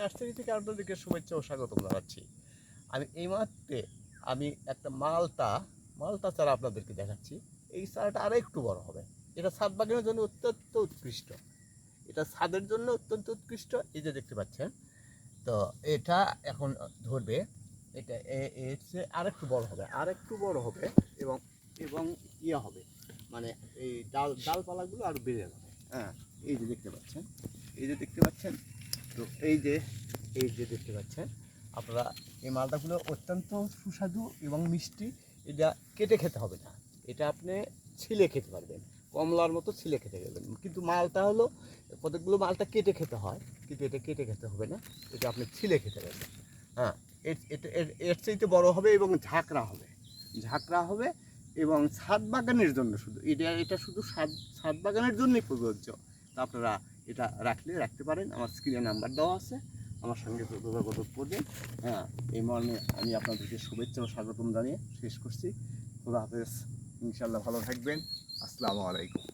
Nursery থেকে আপনাদেরকে শুভেচ্ছা ও স্বাগতম জানাচ্ছি। আমি এই মুহূর্তে আমি একটা মালটা মালটা চারা আপনাদেরকে দেখাচ্ছি। এই চারাটা আরও একটু বড় হবে। এটা ছাদ বাগানের জন্য অত্যন্ত উৎকৃষ্ট। এটা ছাদের জন্য অত্যন্ত উৎকৃষ্ট। এই যে দেখতে পাচ্ছেন, তো এটা এখন ধরবে। এটা এর চেয়ে আর একটু বড় হবে আর একটু বড় হবে এবং এবং ইয়ে হবে। মানে এই ডাল, ডালপালাগুলো আর বেড়ে যাবে। হ্যাঁ এই যে দেখতে পাচ্ছেন, এই যে দেখতে পাচ্ছেন তো এই যে এই যে দেখতে পাচ্ছেন, আপনারা এই মালটাগুলো অত্যন্ত সুস্বাদু এবং মিষ্টি, এটা কেটে খেতে হবে না। এটা আপনি ছিলে খেতে পারবেন, কমলার মতো ছিলে খেতে পারবেন। কিন্তু মালটা হলো কতগুলো মালটা কেটে খেতে হয়, কিন্তু এটা কেটে খেতে হবে না, এটা আপনি ছিলে খেতে পারবেন। হ্যাঁ এর- চাইতে বড় হবে এবং ঝাঁকড়া হবে। ঝাঁকড়া হবে এবং ছাদ বাগানের জন্য শুধু, এটা এটা শুধু ছাদ ছাদ বাগানের জন্যই প্রযোজ্য। তা আপনারা এটা রাখলে রাখতে পারেন। আমার স্ক্রিনে নাম্বার দেওয়া আছে। আমার সঙ্গে যোগাযোগ করবেন। হ্যাঁ এই মর্মে আমি আপনাদেরকে শুভেচ্ছা ও স্বাগতম জানিয়ে শেষ করছি। খোদা হাফেজ। ইনশাল্লাহ ভালো থাকবেন। আসসালামু আলাইকুম।